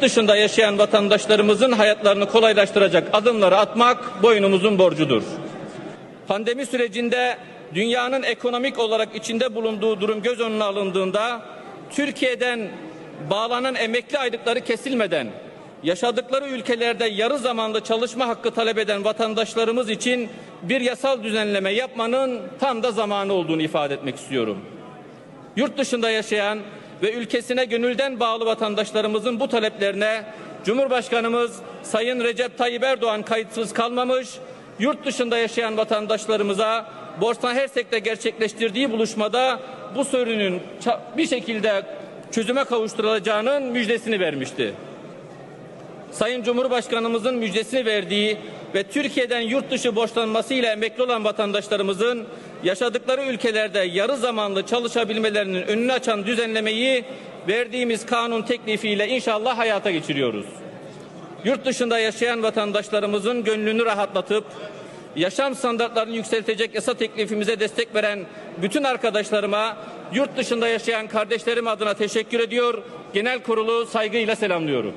dışında yaşayan vatandaşlarımızın hayatlarını kolaylaştıracak adımları atmak boynumuzun borcudur. Pandemi sürecinde dünyanın ekonomik olarak içinde bulunduğu durum göz önüne alındığında Türkiye'den bağlanan emekli aylıkları kesilmeden yaşadıkları ülkelerde yarı zamanlı çalışma hakkı talep eden vatandaşlarımız için bir yasal düzenleme yapmanın tam da zamanı olduğunu ifade etmek istiyorum. Yurt dışında yaşayan ve ülkesine gönülden bağlı vatandaşlarımızın bu taleplerine Cumhurbaşkanımız Sayın Recep Tayyip Erdoğan kayıtsız kalmamış, yurt dışında yaşayan vatandaşlarımıza Borsa Hersek'te gerçekleştirdiği buluşmada bu sorunun bir şekilde çözüme kavuşturulacağının müjdesini vermişti. Sayın Cumhurbaşkanımızın müjdesini verdiği ve Türkiye'den yurt dışı borçlanmasıyla emekli olan vatandaşlarımızın yaşadıkları ülkelerde yarı zamanlı çalışabilmelerinin önünü açan düzenlemeyi verdiğimiz kanun teklifiyle inşallah hayata geçiriyoruz. Yurt dışında yaşayan vatandaşlarımızın gönlünü rahatlatıp yaşam standartlarını yükseltecek yasa teklifimize destek veren bütün arkadaşlarıma yurt dışında yaşayan kardeşlerim adına teşekkür ediyor. Genel kurulu saygıyla selamlıyorum.